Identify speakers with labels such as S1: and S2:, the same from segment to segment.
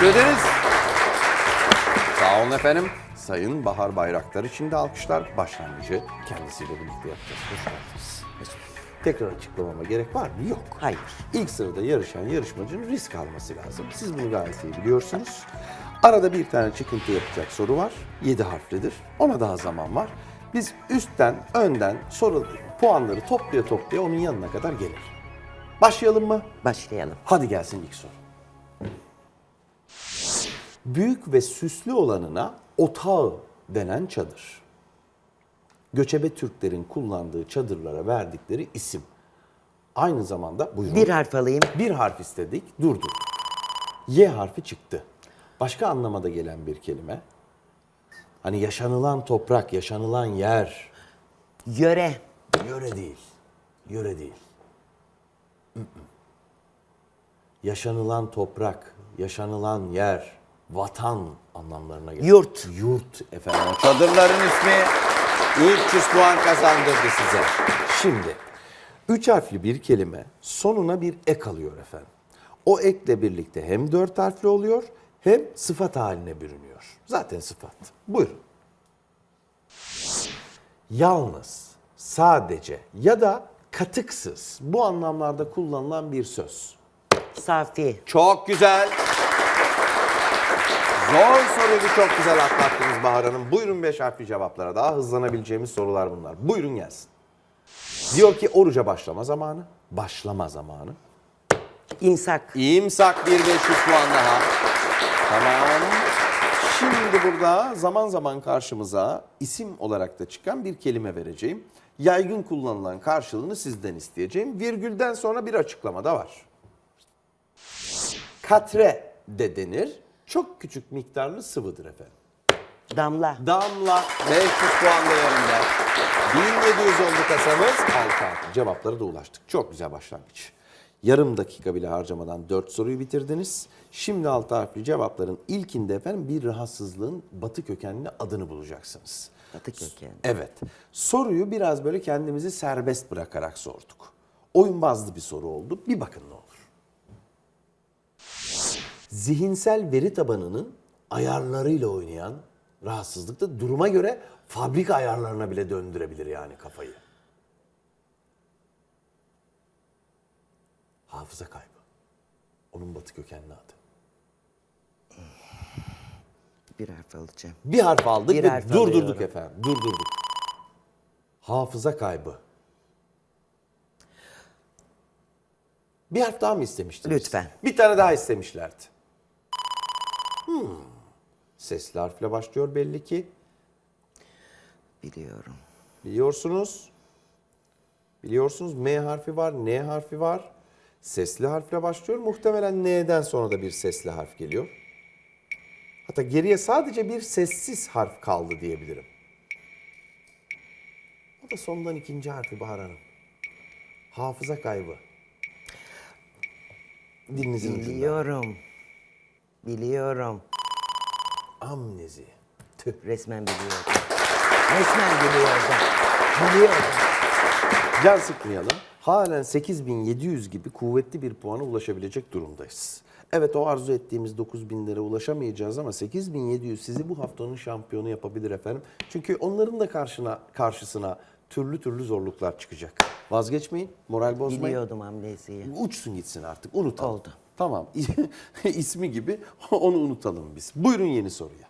S1: Teşekkür ederiz. Sağ olun efendim. Sayın Bahar Bayraktar için de alkışlar. Başlangıcı kendisiyle birlikte yapacağız. Hoş geldiniz. Tekrar açıklamama gerek var mı? Yok.
S2: Hayır.
S1: İlk sırada yarışan yarışmacının risk alması lazım. Siz bunu gayet iyi biliyorsunuz. Arada bir tane çıkıntı yapacak soru var. 7 harflidir. Ona daha zaman var. Biz üstten, önden soru puanları toplaya toplaya onun yanına kadar gelir. Başlayalım mı?
S2: Başlayalım.
S1: Hadi gelsin ilk soru. Büyük ve süslü olanına otağı denen çadır. Göçebe Türklerin kullandığı çadırlara verdikleri isim. Aynı zamanda buyurun.
S2: Bir harf alayım.
S1: Bir harf istedik, durduk. Y harfi çıktı. Başka anlamada gelen bir kelime. Hani yaşanılan toprak, yaşanılan yer.
S2: Yöre.
S1: Yöre değil. Yöre değil. Yaşanılan toprak, yaşanılan yer, vatan anlamlarına gelir.
S2: Yurt.
S1: Yurt efendim. O çadırların ismi 300 puan kazandırdı size. Şimdi üç harfli bir kelime sonuna bir ek alıyor efendim. O ekle birlikte hem dört harfli oluyor hem sıfat haline bürünüyor. Zaten sıfat. Buyurun yalnız, sadece ya da katıksız bu anlamlarda kullanılan bir söz.
S2: Safi.
S1: Çok güzel. Zor soruyu çok güzel atlattınız Bahar Hanım. Buyurun beş harfli cevaplara. Daha hızlanabileceğimiz sorular bunlar. Buyurun gelsin. Diyor ki oruca başlama zamanı. Başlama zamanı.
S2: İnsak.
S1: İmsak bir 500 puan daha. Tamam. Şimdi burada zaman zaman karşımıza isim olarak da çıkan bir kelime vereceğim. Yaygın kullanılan karşılığını sizden isteyeceğim. Virgülden sonra bir açıklama da var. Katre de denir. Çok küçük miktarlı sıvıdır efendim.
S2: Damla.
S1: Damla 500 puan değerinde. 1700 oldu kasamız. 6 harfli cevaplara da ulaştık. Çok güzel başlangıç. Yarım dakika bile harcamadan 4 soruyu bitirdiniz. Şimdi 6 harfli cevapların ilkinde efendim bir rahatsızlığın batı kökenli adını bulacaksınız.
S2: Batı kökenli.
S1: Evet. Soruyu biraz böyle kendimizi serbest bırakarak sorduk. Oyun bazlı bir soru oldu. Bir bakın ne olur. Zihinsel veri tabanının ayarlarıyla oynayan rahatsızlıkta duruma göre fabrika ayarlarına bile döndürebilir yani kafayı. Hafıza kaybı. Onun batı kökenli adı.
S2: Bir harf alacağım.
S1: Bir harf aldık
S2: Bir
S1: ve
S2: harf
S1: durdurduk
S2: alıyorum.
S1: efendim. Durdurduk. Hafıza kaybı. Bir harf daha mı istemiştiniz?
S2: Lütfen.
S1: Bir tane daha istemişlerdi. Hmm. Sesli harfle başlıyor belli ki.
S2: Biliyorum.
S1: Biliyorsunuz. Biliyorsunuz M harfi var, N harfi var. Sesli harfle başlıyor. Muhtemelen N'den sonra da bir sesli harf geliyor. Hatta geriye sadece bir sessiz harf kaldı diyebilirim. O da sondan ikinci harfi Bahar Hanım. Hafıza kaybı. Dilinizin.
S2: Biliyorum. Biliyorum.
S1: Amnezi. Tüh.
S2: Resmen biliyorum. Resmen biliyordum. Biliyordum.
S1: Can sıkmayalım. Halen 8700 gibi kuvvetli bir puana ulaşabilecek durumdayız. Evet o arzu ettiğimiz 9000'lere ulaşamayacağız ama 8700 sizi bu haftanın şampiyonu yapabilir efendim. Çünkü onların da karşına karşısına türlü türlü zorluklar çıkacak. Vazgeçmeyin, moral bozmayın.
S2: Biliyordum amneziyi.
S1: Uçsun gitsin artık, unutalım.
S2: Oldu.
S1: Tamam, ismi gibi onu unutalım biz. Buyurun yeni soruya.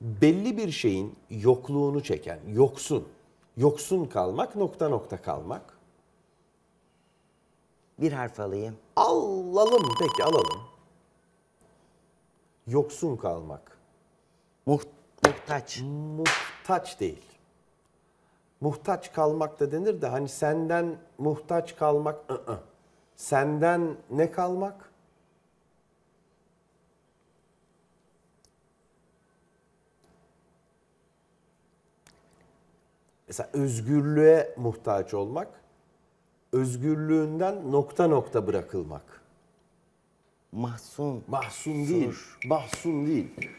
S1: Belli bir şeyin yokluğunu çeken, yoksun, yoksun kalmak, nokta nokta kalmak.
S2: Bir harf alayım.
S1: Alalım, peki alalım. Yoksun kalmak.
S2: Muht muhtaç.
S1: Muhtaç değil. Muhtaç kalmak da denir de hani senden muhtaç kalmak, ı-ı. Senden ne kalmak? Mesela özgürlüğe muhtaç olmak, özgürlüğünden nokta nokta bırakılmak.
S2: Mahzun.
S1: Mahzun değil, mahzun değil.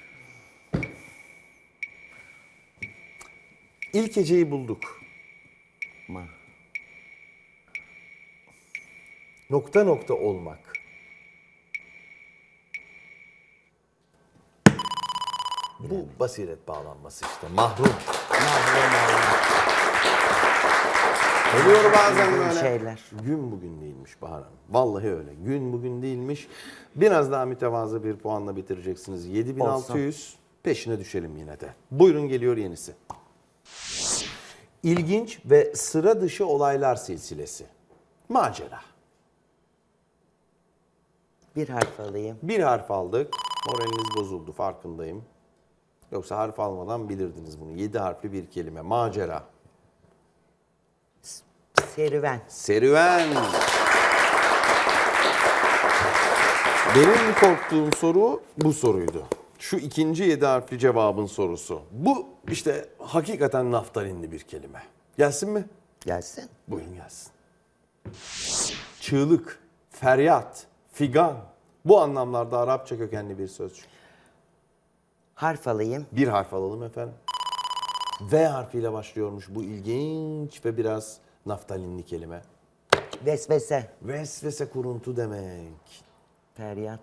S1: İlk heceyi bulduk.
S2: Ma.
S1: Nokta nokta olmak. Bu basiret bağlanması işte. Mahrum.
S2: Mahrum.
S1: Oluyor bazen
S2: Bugün
S1: böyle.
S2: şeyler.
S1: Gün bugün değilmiş Bahar Hanım. Vallahi öyle. Gün bugün değilmiş. Biraz daha mütevazı bir puanla bitireceksiniz. 7600. Peşine düşelim yine de. Buyurun geliyor yenisi. İlginç ve sıra dışı olaylar silsilesi. Macera.
S2: Bir harf alayım.
S1: Bir harf aldık. Moraliniz bozuldu farkındayım. Yoksa harf almadan bilirdiniz bunu. Yedi harfli bir kelime. Macera.
S2: Serüven.
S1: Serüven. Benim korktuğum soru bu soruydu. Şu ikinci yedi harfli cevabın sorusu. Bu işte hakikaten naftalinli bir kelime. Gelsin mi?
S2: Gelsin.
S1: Buyurun gelsin. Çığlık, feryat, figan. Bu anlamlarda Arapça kökenli bir sözcük.
S2: Harf alayım.
S1: Bir harf alalım efendim. V harfiyle başlıyormuş bu ilginç ve biraz naftalinli kelime.
S2: Vesvese.
S1: Vesvese kuruntu demek.
S2: Feryat.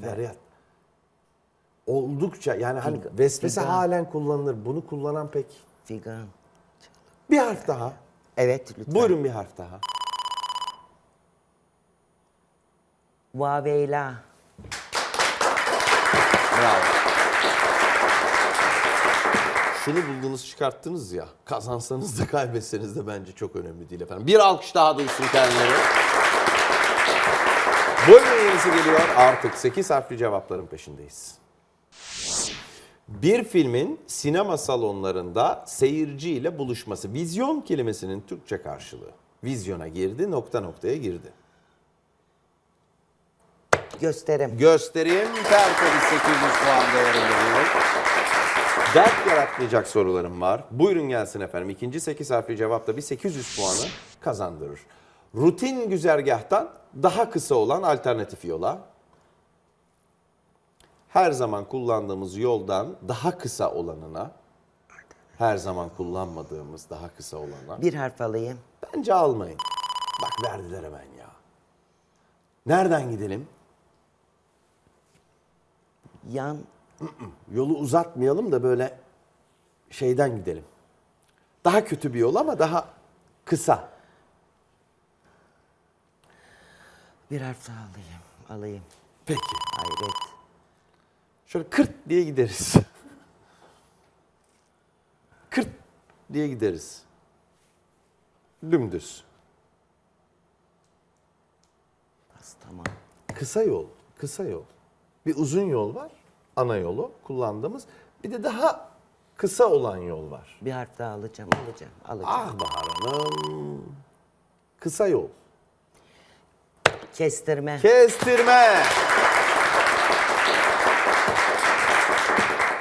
S1: Feryat. Oldukça yani hani
S2: Figan.
S1: vesvese
S2: Figan.
S1: halen kullanılır. Bunu kullanan pek.
S2: Figan.
S1: Bir harf daha.
S2: Evet lütfen.
S1: Buyurun bir harf daha.
S2: Vaveyla.
S1: Bravo. Şunu buldunuz çıkarttınız ya. Kazansanız da kaybetseniz de bence çok önemli değil efendim. Bir alkış daha duysun kendileri. Buyurun yenisi geliyor. Artık 8 harfli cevapların peşindeyiz. Bir filmin sinema salonlarında seyirciyle buluşması. Vizyon kelimesinin Türkçe karşılığı. Vizyona girdi, nokta noktaya girdi.
S2: Gösterim.
S1: Göstereyim. Tertemiz 800 puan değerinde. Dert yaratmayacak sorularım var. Buyurun gelsin efendim. İkinci 8 harfli cevapta bir 800 puanı kazandırır. Rutin güzergahtan daha kısa olan alternatif yola. Her zaman kullandığımız yoldan daha kısa olanına, her zaman kullanmadığımız daha kısa olana.
S2: Bir harf alayım.
S1: Bence almayın. Bak verdiler hemen ya. Nereden gidelim?
S2: Yan.
S1: Yolu uzatmayalım da böyle şeyden gidelim. Daha kötü bir yol ama daha kısa.
S2: Bir harf daha alayım. Alayım.
S1: Peki.
S2: Hayret.
S1: Şöyle kırt diye gideriz. Kırt diye gideriz. Dümdüz.
S2: Bas, Tamam.
S1: Kısa yol. Kısa yol. Bir uzun yol var. Ana yolu kullandığımız. Bir de daha kısa olan yol var.
S2: Bir harf daha alacağım. Alacağım. Alacağım.
S1: Ah Bahar Hanım. Kısa yol.
S2: Kestirme.
S1: Kestirme.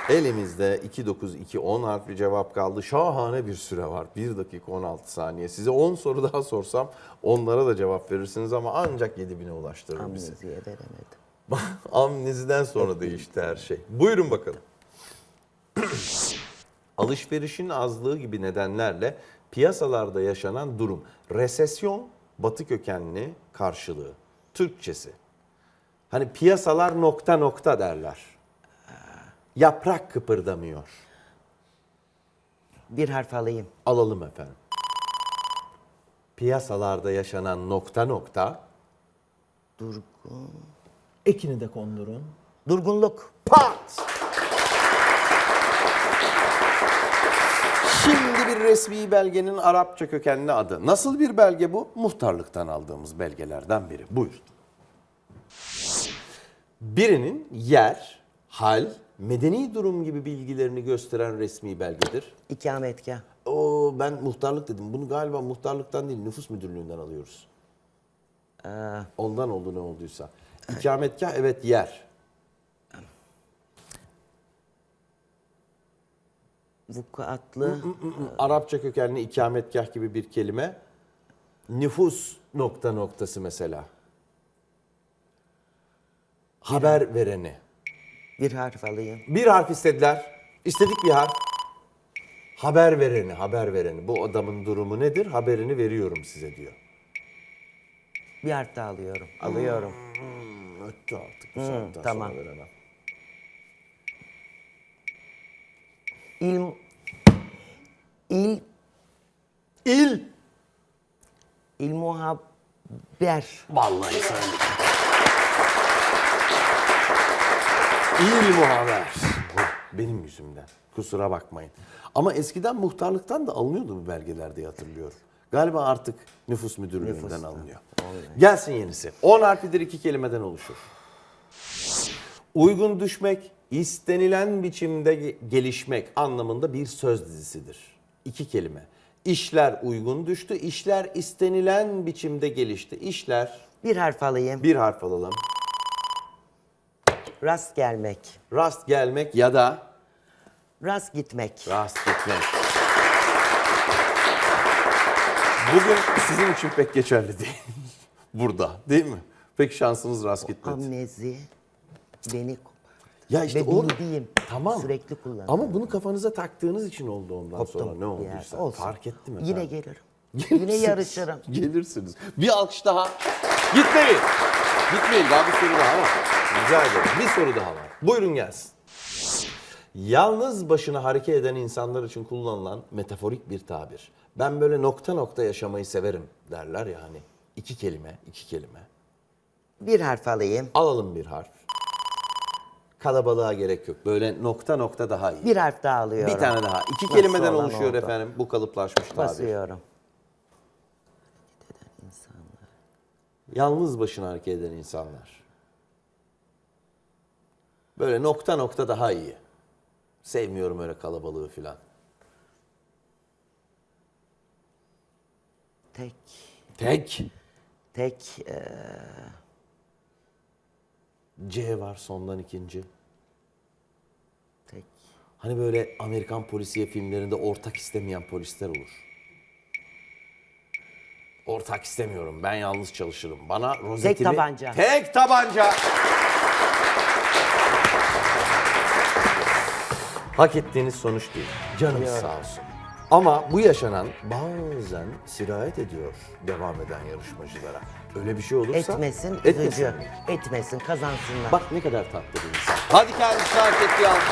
S1: Elimizde 2-9-2-10 harfli cevap kaldı. Şahane bir süre var. 1 dakika 16 saniye. Size 10 soru daha sorsam onlara da cevap verirsiniz ama ancak 7000'e ulaştırır bizi.
S2: Amneziye veremedim.
S1: Amneziden sonra değişti her şey. Buyurun bakalım. Alışverişin azlığı gibi nedenlerle piyasalarda yaşanan durum. Resesyon batı kökenli karşılığı. Türkçesi. Hani piyasalar nokta nokta derler. Yaprak kıpırdamıyor.
S2: Bir harf alayım.
S1: Alalım efendim. Piyasalarda yaşanan nokta nokta
S2: Durgun.
S3: Ekini de kondurun.
S2: Durgunluk.
S1: Pat! Şimdi bir resmi belgenin Arapça kökenli adı. Nasıl bir belge bu? Muhtarlıktan aldığımız belgelerden biri. Buyurun. Birinin yer, hal, medeni durum gibi bilgilerini gösteren resmi belgedir.
S2: İkametgah.
S1: O ben muhtarlık dedim. Bunu galiba muhtarlıktan değil, nüfus müdürlüğünden alıyoruz. Ondan oldu ne olduysa. İkametgah evet yer.
S2: Vukuatlı.
S1: Arapça kökenli ikametgah gibi bir kelime. Nüfus nokta noktası mesela. Haber vereni.
S2: Bir harf alayım.
S1: Bir harf istediler. İstedik bir harf. Haber vereni, haber vereni. Bu adamın durumu nedir? Haberini veriyorum size diyor.
S2: Bir harf daha alıyorum. Alıyorum.
S1: Öttü artık bu saatten
S2: tamam.
S1: sonra veremem.
S2: İl... İl...
S1: İl.
S2: İl muhabber.
S1: Vallahi sen. İl muhaber. Bu Benim yüzümden. Kusura bakmayın. Ama eskiden muhtarlıktan da alınıyordu bu belgeler diye hatırlıyorum. Galiba artık nüfus müdürlüğünden alınıyor. Gelsin yenisi. 10 harfidir iki kelimeden oluşur. Uygun düşmek, istenilen biçimde ge- gelişmek anlamında bir söz dizisidir. İki kelime. İşler uygun düştü, işler istenilen biçimde gelişti. İşler
S2: Bir harf alayım.
S1: bir harf alalım.
S2: Rast gelmek.
S1: Rast gelmek ya da
S2: Rast gitmek.
S1: rast gitmek. Bugün sizin için pek geçerli değil. Burada değil mi? Pek şansınız rast gitmedi.
S2: Amnezi. Beni
S1: Ya işte
S2: Ve
S1: o
S2: bildiğim,
S1: tamam.
S2: sürekli kullanıyorum.
S1: Ama bunu kafanıza taktığınız için oldu ondan
S2: Koptum
S1: sonra ne olduysa.
S2: Olsun.
S1: Fark ettim efendim.
S2: Yine gelirim. Yine yarışırım.
S1: Gelirsiniz. Bir alkış daha. Gitmeyin. Gitmeyin. Daha bir soru daha var. Rica ederim. Bir soru daha var. Buyurun gelsin. Yalnız başına hareket eden insanlar için kullanılan metaforik bir tabir. Ben böyle nokta nokta yaşamayı severim derler ya hani. İki kelime, iki kelime.
S2: Bir harf alayım.
S1: Alalım bir harf. Kalabalığa gerek yok. Böyle nokta nokta daha iyi.
S2: Bir harf daha alıyorum.
S1: Bir tane daha. İki
S2: Nasıl
S1: kelimeden
S2: olan
S1: oluşuyor
S2: oldu?
S1: efendim bu kalıplaşmış tabir.
S2: Basıyorum.
S1: Yalnız başına hareket eden insanlar. Böyle nokta nokta daha iyi. Sevmiyorum öyle kalabalığı filan.
S2: Tek.
S1: Tek.
S2: Tek. e,
S1: C var sondan ikinci.
S2: tek.
S1: Hani böyle Amerikan polisiye filmlerinde ortak istemeyen polisler olur. Ortak istemiyorum. Ben yalnız çalışırım. Bana rozetimi...
S2: tabanca.
S1: Tek tabanca. Hak ettiğiniz sonuç değil. Canım sağ olsun. Ama bu yaşanan bazen sirayet ediyor devam eden yarışmacılara. Öyle bir şey olursa...
S2: Etmesin,
S1: etmesin.
S2: üzücü. Etmesin, kazansınlar.
S1: Bak ne kadar tatlı bir insan. Hadi kendisi hak ettiği alkış.